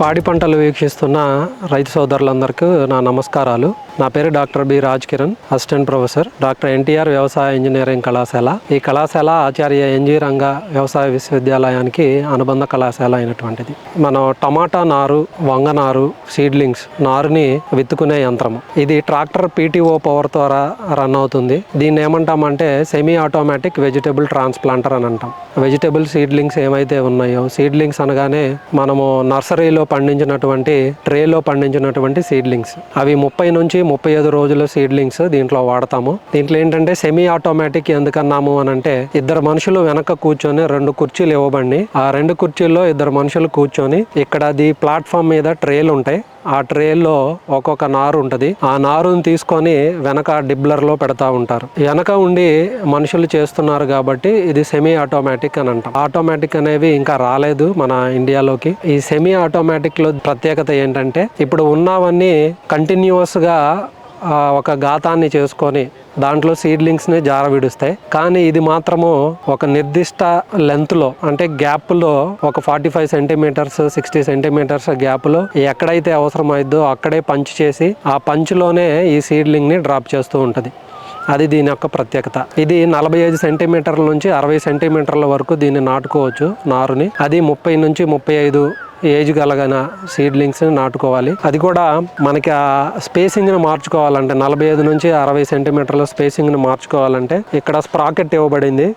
పాడి పంటలు వీక్షిస్తున్న రైతు సోదరులందరికీ నా నమస్కారాలు. నా పేరు doctor B Raj Kiran assistant professor. Doctor NTR వ్యవసాయ ఇంజనీరింగ్ కళాశాల. ఈ కళాశాల ఆచార్య ఎన్జీ రంగ వ్యవసాయ విశ్వవిద్యాలయానికి అనుబంధ కళాశాల అయినటువంటిది. మనం టమాటా నారు వంగ నారు సీడ్లింగ్స్ నారుని విత్తుకునే యంత్రము. ఇది ట్రాక్టర్ పీటీఓ పవర్ ద్వారా రన్ అవుతుంది. దీన్ని ఏమంటామంటే సెమీ ఆటోమేటిక్ వెజిటబుల్ ట్రాన్స్ప్లాంటర్ అని అంటాం. వెజిటబుల్ సీడ్లింగ్స్ ఏమైతే ఉన్నాయో సీడ్లింగ్స్ అనగానే మనము నర్సరీలో పండించినటువంటి ట్రేలో పండించినటువంటి సీడ్లింగ్స్. అవి ముప్పై నుంచి ముప్పై ఐదు రోజుల సీడ్లింగ్స్ దీంట్లో వాడతాము. దీంట్లో ఏంటంటే సెమీ ఆటోమేటిక్ ఎందుకన్నాము అని అంటే ఇద్దరు మనుషులు వెనక కూర్చొని రెండు కుర్చీలు ఇవ్వబడి ఆ రెండు కుర్చీల్లో ఇద్దరు మనుషులు కూర్చొని ఇక్కడ ది ప్లాట్ఫామ్ మీద ట్రేలు ఉంటాయి. ఆ ట్రేల్లో ఒక్కొక్క నారు ఉంటుంది. ఆ నారుని తీసుకొని వెనక డిబ్లర్లో పెడతా ఉంటారు. వెనక ఉండి మనుషులు చేస్తున్నారు కాబట్టి ఇది సెమీ ఆటోమేటిక్ అని అంటాం. ఆటోమేటిక్ అనేవి ఇంకా రాలేదు మన ఇండియాలోకి. ఈ సెమీ ఆటోమేటిక్లో ప్రత్యేకత ఏంటంటే ఇప్పుడు ఉన్నవన్నీ కంటిన్యూస్గా ఒక గాతాన్ని చేసుకొని దాంట్లో సీడ్లింగ్స్ని జార విడుస్తాయి కానీ ఇది మాత్రము ఒక నిర్దిష్ట లెంత్లో అంటే గ్యాప్లో ఒక forty five centimeters sixty centimeters గ్యాప్లో ఎక్కడైతే అవసరమైద్దో అక్కడే పంచ్ చేసి ఆ పంచ్లోనే ఈ సీడ్లింగ్ని డ్రాప్ చేస్తూ ఉంటుంది. అది దీని యొక్క ప్రత్యేకత. ఇది నలభై ఐదు సెంటీమీటర్ల నుంచి అరవై సెంటీమీటర్ల వరకు దీన్ని నాటుకోవచ్చు నారుని. అది ముప్పై నుంచి ముప్పై ఐదు ఏజ్ కలగన సీడ్లింగ్స్ని నాటుకోవాలి. అది కూడా మనకి ఆ స్పేసింగ్ని మార్చుకోవాలంటే నలభై ఐదు నుంచి అరవై సెంటీమీటర్ల స్పేసింగ్ని మార్చుకోవాలంటే ఇక్కడ స్ప్రాకెట్ ఇవ్వబడింది.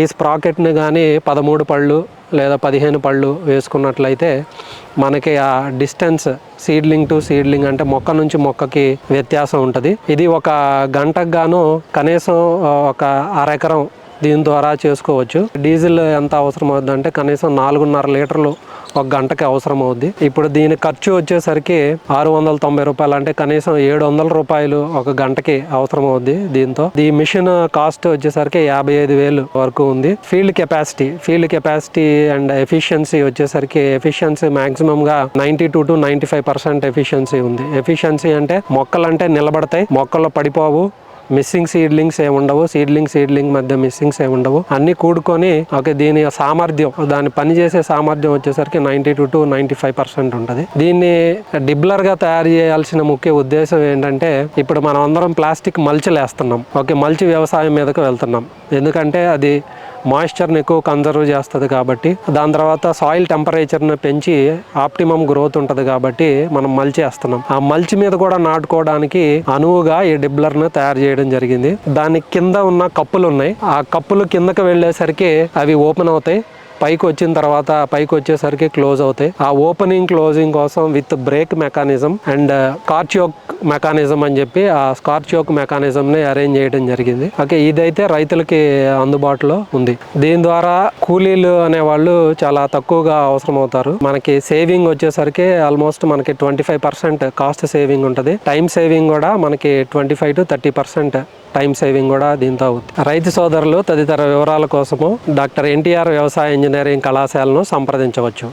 ఈ స్ప్రాకెట్ని కానీ పదమూడు పళ్ళు లేదా పదిహేను పళ్ళు వేసుకున్నట్లయితే మనకి ఆ డిస్టెన్స్ సీడ్లింగ్ టు సీడ్లింగ్ అంటే మొక్క నుంచి మొక్కకి వ్యత్యాసం ఉంటుంది. ఇది ఒక గంటకు గాను కనీసం ఒక అరెకరం దీని ద్వారా చేసుకోవచ్చు. డీజిల్ ఎంత అవసరం అవుద్ది అంటే కనీసం నాలుగున్నర లీటర్లు ఒక గంటకి అవసరం అవుద్ది. ఇప్పుడు దీని ఖర్చు వచ్చేసరికి ఆరు వందల తొంభై రూపాయలు అంటే కనీసం ఏడు వందల రూపాయలు ఒక గంటకి అవసరం అవుద్ది దీంతో. ఈ మిషన్ కాస్ట్ వచ్చేసరికి యాభై ఐదు వేలు వరకు ఉంది. Field capacity field capacity and efficiency వచ్చేసరికి ఎఫిషియన్సీ మాక్సిమం గా ninety two to ninety five percent efficiency ఉంది. ఎఫిషియన్సీ అంటే మొక్కలంటే నిలబడతాయి మొక్కలు పడిపోవు మిస్సింగ్ సీడ్లింగ్స్ ఏమి ఉండవు. సీడ్లింగ్ సీడ్లింగ్ మధ్య మిస్సింగ్స్ ఏమి ఉండవు. అన్ని కూడుకొని ఓకే దీని సామర్థ్యం దాని పని చేసే సామర్థ్యం వచ్చేసరికి ninety two to ninety five percent ఉంటుంది. దీన్ని డిబ్లర్గా తయారు చేయాల్సిన ముఖ్య ఉద్దేశం ఏంటంటే ఇప్పుడు మనం అందరం ప్లాస్టిక్ మల్చిలు లేస్తున్నాం ఓకే మల్చి వ్యవసాయం మీదకు వెళ్తున్నాం. ఎందుకంటే అది మాయిశ్చర్ని ఎక్కువ కన్జర్వ్ చేస్తుంది కాబట్టి దాని తర్వాత సాయిల్ టెంపరేచర్ని పెంచి ఆప్టిమం గ్రోత్ ఉంటుంది కాబట్టి మనం మల్చి వేస్తున్నాం. ఆ మల్చి మీద కూడా నాటుకోవడానికి అనువుగా ఈ డిబ్లర్ను తయారు చేయడం జరిగింది. దాని కింద ఉన్న కప్పులు ఉన్నాయి ఆ కప్పులు కిందకి వెళ్ళేసరికి అవి ఓపెన్ అవుతాయి. పైకి వచ్చిన తర్వాత పైకి వచ్చేసరికి క్లోజ్ అవుతాయి. ఆ ఓపెనింగ్ క్లోజింగ్ కోసం with break mechanism and uh, స్కార్చియోక్ మెకానిజం అని చెప్పి ఆ స్కార్చియోక్ మెకానిజంని అరేంజ్ చేయడం జరిగింది. ఓకే ఇదైతే రైతులకి అందుబాటులో ఉంది. దీని ద్వారా కూలీలు అనే వాళ్ళు చాలా తక్కువగా అవసరం అవుతారు మనకి సేవింగ్ వచ్చేసరికి ఆల్మోస్ట్ మనకి twenty five percent cost saving ఉంటుంది. టైం సేవింగ్ కూడా మనకి twenty five to thirty percent time saving కూడా దీంతో అవుతుంది. రైతు సోదరులు తదితర వివరాల కోసము డాక్టర్ ఎన్టీఆర్ వ్యవసాయం ఇంజనీరింగ్ కళాశాలను సంప్రదించవచ్చు.